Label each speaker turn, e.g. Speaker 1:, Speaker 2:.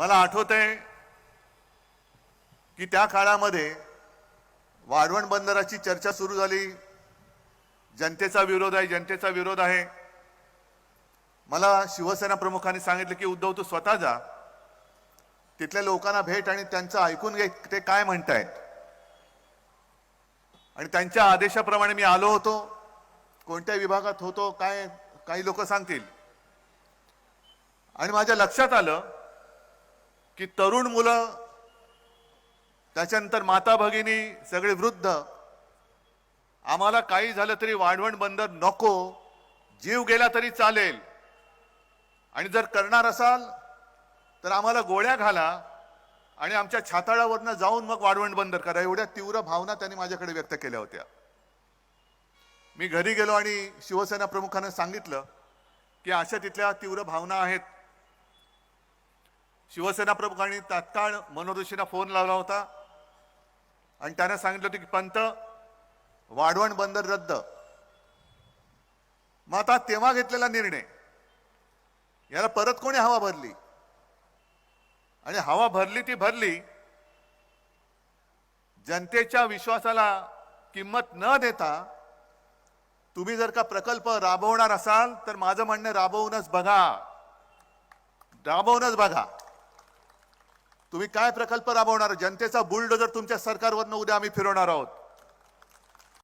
Speaker 1: मला आठवत आहे की त्या काळामध्ये वाढवण बंदराची चर्चा सुरू झाली. जनतेचा विरोध आहे जनतेचा विरोध आहे. मला शिवसेना प्रमुखांनी सांगितलं की उद्धव तू स्वतः जा. तिथल्या लोकांना भेट आणि त्यांचं ऐकून घे ते काय म्हणतायत. आणि त्यांच्या आदेशाप्रमाणे मी आलो होतो. कोणत्या विभागात होतो काय काही लोक सांगतील. आणि माझ्या लक्षात आलं की तरुण मुलं त्याच्यानंतर माता भगिनी सगळे वृद्ध आम्हाला काही झालं तरी वाढवण बंदर नको जीव गेला तरी चालेल. आणि जर करणार असाल तर आम्हाला गोळ्या घाला आणि आमच्या छाताळावरनं जाऊन मग वाढवण बंदर करा. एवढ्या तीव्र भावना त्यांनी माझ्याकडे व्यक्त केल्या होत्या. मी घरी गेलो आणि शिवसेना प्रमुखांना सांगितलं की अशा तिथल्या तीव्र भावना आहेत. शिवसेना प्रमुखांनी तात्काळ मनोज जोशींना फोन लावला होता. आणि त्यानं सांगितलं होतं की पंत वाढवण बंदर रद्द. मग आता तेव्हा घेतलेला निर्णय. याला परत कोणी हवा भरली? आणि हवा भरली ती भरली जनतेच्या विश्वासाला किंमत न देता तुम्ही जर का प्रकल्प राबवणार असाल तर माझं म्हणणं राबवूनच बघा. राबवूनच बघा. तुम्ही काय प्रकल्प राबवणार? जनतेचा बुलडोजर तुमच्या सरकारवरनं उद्या आम्ही फिरवणार आहोत.